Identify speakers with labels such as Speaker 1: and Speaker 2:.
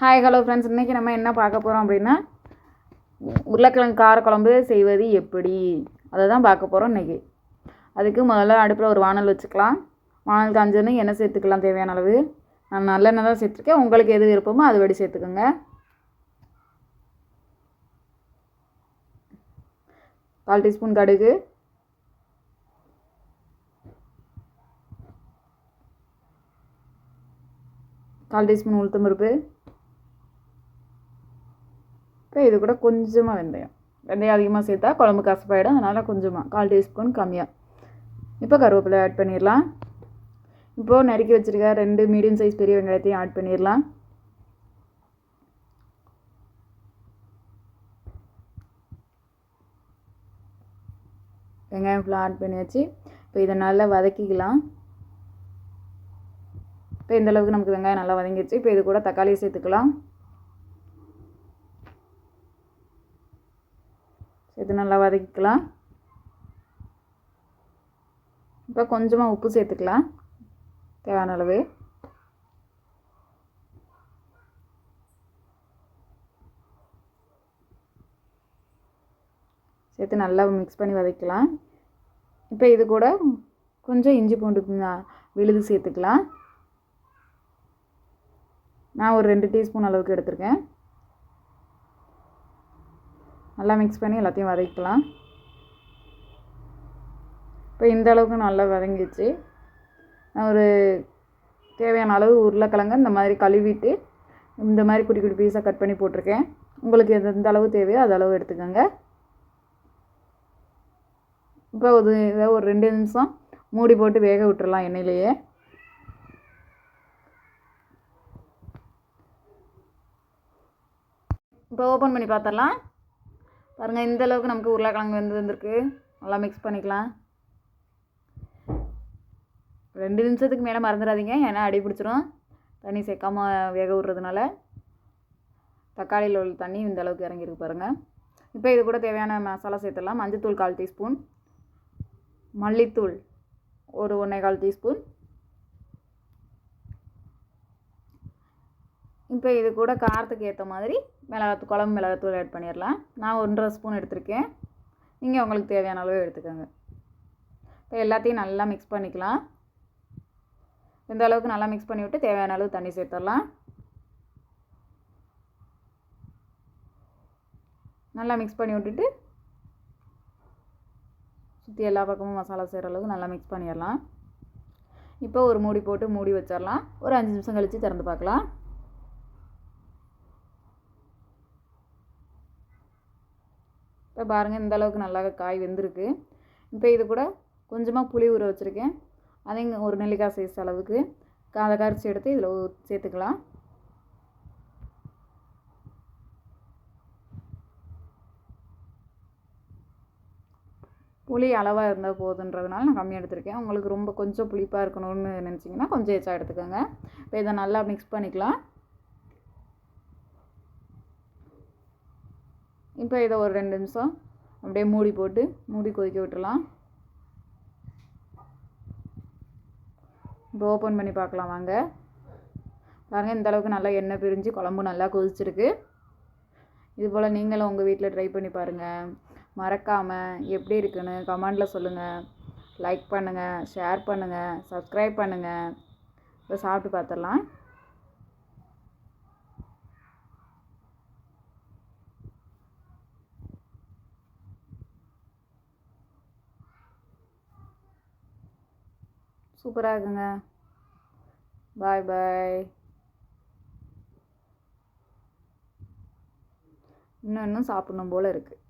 Speaker 1: Hi hello friends இன்றைக்கி நம்ம என்ன பார்க்க போகிறோம் அப்படின்னா உருளைக்கிழங்கு காரக்குழம்பு செய்வது எப்படி? அதை தான் பார்க்க போகிறோம் இன்றைக்கி அதுக்கு முதல்ல அடுப்பில் ஒரு வானல் வச்சுக்கலாம். வானல் காஞ்சோன்னு எண்ணெய் சேர்த்துக்கலாம் தேவையான அளவு. நான் நல்லெண்ணெய் தான் சேர்த்துருக்கேன். உங்களுக்கு எது விருப்பமோ அது வடி சேர்த்துக்கோங்க. கால் டீஸ்பூன் கடுகு. கால் டீஸ்பூன் உளுத்தம் பருப்பு. இப்போ இது கூட கொஞ்சமாக வெந்தயம். வெந்தயம் அதிகமாக சேர்த்தா குழம்பு கசப்பாயிடும். அதனால் கொஞ்சமாக கால் டீஸ்பூன் கம்மியாக இப்போ கருவேப்பிலை ஆட் பண்ணிடலாம். இப்போது நறுக்கி வச்சுருக்க ரெண்டு மீடியம் சைஸ் பெரிய வெங்காயத்தையும் ஆட் பண்ணிடலாம். வெங்காயம் ஃபுல்லாக ஆட் பண்ணியாச்சு. இப்போ இதை நல்லா வதக்கிக்கலாம். இப்போ இந்த அளவுக்கு நமக்கு வெங்காயம் நல்லா வதங்கிடுச்சு இப்போ இது கூட தக்காளியை சேர்த்துக்கலாம். சேர்த்து நல்லா வதக்கிக்கலாம். இப்போ கொஞ்சமாக உப்பு சேர்த்துக்கலாம். தேவையான அளவு. சேர்த்து நல்லா மிக்ஸ் பண்ணி வதக்கலாம். இப்போ இது கூட கொஞ்சம் இஞ்சி பூண்டு விழுது சேர்த்துக்கலாம். நான் ஒரு ரெண்டு டீஸ்பூன் அளவுக்கு எடுத்திருக்கேன். நல்லா மிக்ஸ் பண்ணி எல்லாத்தையும் வதக்கலாம் இப்போ இந்த அளவுக்கு நல்லா வதங்கிடுச்சு. நான் ஒரு தேவையான அளவு உருளைக்கிழங்கு இந்த மாதிரி கழுவிட்டு இந்த மாதிரி குட்டி குட்டி பீஸாக கட் பண்ணி போட்டிருக்கேன். உங்களுக்கு எது எந்த அளவு தேவையோ அது அளவு எடுத்துக்கோங்க. இப்போ ஒரு ஒரு ரெண்டு நிமிஷம் மூடி போட்டு வேக விட்டுறலாம் எண்ணெயிலேயே. இப்போ ஓப்பன் பண்ணி பார்த்துடலாம். பாருங்கள் இந்த அளவுக்கு நமக்கு உருளைக்கிழங்கு வந்து வந்திருக்கு. நல்லா மிக்ஸ் பண்ணிக்கலாம். ரெண்டு நிமிஷத்துக்கு மேலே மறந்துடாதீங்க ஏன்னா அடி பிடிச்சிரும். தண்ணி சேர்க்காமல் வேக விட்றதுனால. தக்காளியில் உள்ள தண்ணி இந்த அளவுக்கு இறங்கியிருக்கு பாருங்கள் இப்போ இது கூட தேவையான மசாலா சேர்த்துடலாம். மஞ்சத்தூள் கால் டீஸ்பூன். மல்லித்தூள் ஒரு ஒன்றே கால் டீஸ்பூன். இப்போ இது கூட காரத்துக்கு ஏற்ற மாதிரி மிளகாத்து குழம்பு மிளகாத்தூள் ஆட் பண்ணிடலாம் நான் ஒன்றரை ஸ்பூன் எடுத்திருக்கேன். நீங்கள் உங்களுக்கு தேவையான அளவு எடுத்துக்கோங்க. இப்போ எல்லாத்தையும் நல்லா மிக்ஸ் பண்ணிக்கலாம். இந்த அளவுக்கு நல்லா மிக்ஸ் பண்ணி விட்டு தேவையான அளவு தண்ணி சேர்த்துடலாம் நல்லா மிக்ஸ் பண்ணி விட்டுட்டு சுற்றி எல்லா பக்கமும் மசாலா செய்கிற அளவுக்கு நல்லா மிக்ஸ் பண்ணிடலாம் இப்போ ஒரு மூடி போட்டு மூடி வச்சிடலாம் ஒரு அஞ்சு நிமிஷம் கழித்து திறந்து பார்க்கலாம் இப்போ பாருங்கள் இந்த அளவுக்கு நல்லா காய் வெந்திருக்கு. இப்போ இது கூட கொஞ்சமாக புளி ஊற வச்சுருக்கேன். அதையும் ஒரு நெல்லிக்காய் சைஸ் அளவுக்கு. கா- அதை கரைச்சி எடுத்து இதில் சேர்த்துக்கலாம். புளி அளவாக இருந்தால் போதுன்றதுனால நான் கம்மியாக எடுத்திருக்கேன். உங்களுக்கு ரொம்ப கொஞ்சம் புளிப்பாக இருக்கணும்னு நினச்சிங்கன்னா கொஞ்சம் எச்சா எடுத்துக்கோங்க. இப்போ இதை நல்லா மிக்ஸ் பண்ணிக்கலாம். இப்போ இதை ஒரு ரெண்டு நிமிஷம் அப்படியே மூடி போட்டு மூடி கொதிக்க விட்டுலாம் இப்போ ஓப்பன் பண்ணி பார்க்கலாம் வாங்க. பாருங்கள் இந்த அளவுக்கு நல்லா எண்ணெய் பிரிஞ்சு குழம்பு நல்லா கொதிச்சிருக்கு. இது போல் நீங்களும் உங்கள் வீட்டில் ட்ரை பண்ணி பாருங்கள் மறக்காமல் எப்படி இருக்குன்னு கமெண்டில் சொல்லுங்கள் லைக் பண்ணுங்கள் ஷேர் பண்ணுங்கள் சப்ஸ்கிரைப் பண்ணுங்கள் இப்போ சாப்பிட்டு பார்த்துடலாம். சூப்பராக இருக்குங்க. பாய் பாய். இன்னும் இன்னும் சாப்பிடணும் போல் இருக்குது